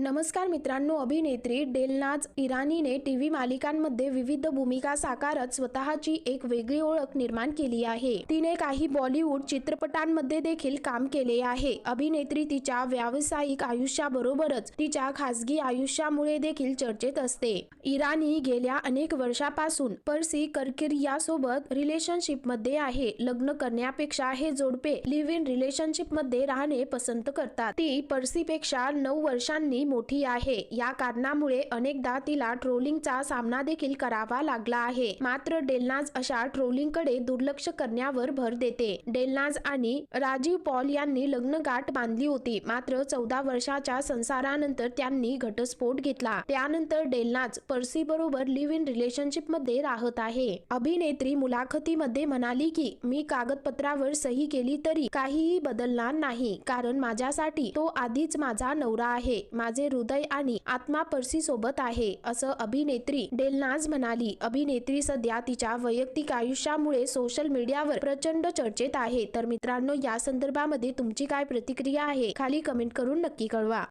नमस्कार मित्रांनो अभिनेत्री डेलनाज इराणीने टी व्ही मालिकांमध्ये विविध भूमिका साकारत स्वतःची एक वेगळी ओळख निर्माण केली आहे. तिने काही बॉलिवूड चित्रपटांमध्ये देखील काम केले आहे. अभिनेत्री तिच्या व्यावसायिक आयुष्याबरोबरच तिच्या खासगी आयुष्यामुळे देखील चर्चेत असते. इराणी गेल्या अनेक वर्षापासून पर्सी कर्किरिया यासोबत रिलेशनशिपमध्ये आहे. लग्न करण्यापेक्षा हे जोडपे लिव्ह इन रिलेशनशिपमध्ये राहणे पसंत करतात. ती पर्सीपेक्षा नऊ वर्षांनी मोठी आहे. या कारणामुळे अनेकदा तिला ट्रोलिंगचा सामना देखील करावा लागला आहे. मात्र डेलनाज अशा ट्रोलिंगकडे दुर्लक्ष करण्यावर भर देते. डेलनाज आणि राजीव पॉल यांनी लग्नगाठ बांधली होती. मात्र चौदा वर्षाच्या संसारानंतर त्यांनी घटस्फोट घेतला. त्यानंतर डेलनाज पर्सी बरोबर लिव्ह इन रिलेशनशिपमध्ये राहत आहे. अभिनेत्री मुलाखतीमध्ये म्हणाली की मी कागदपत्रावर सही केली तरी काहीही बदलणार नाही. कारण माझ्यासाठी तो आधीच माझा नवरा आहे. माझे हृदय आणि आत्मा पर्सी सोबत आहे असं अभिनेत्री डेलनाज म्हणाली. अभिनेत्री सध्या तिच्या वैयक्तिक आयुष्यामुळे सोशल मीडियावर प्रचंड चर्चेत आहे. तर मित्रांनो या संदर्भामध्ये तुमची काय प्रतिक्रिया आहे खाली कमेंट करून नक्की कळवा.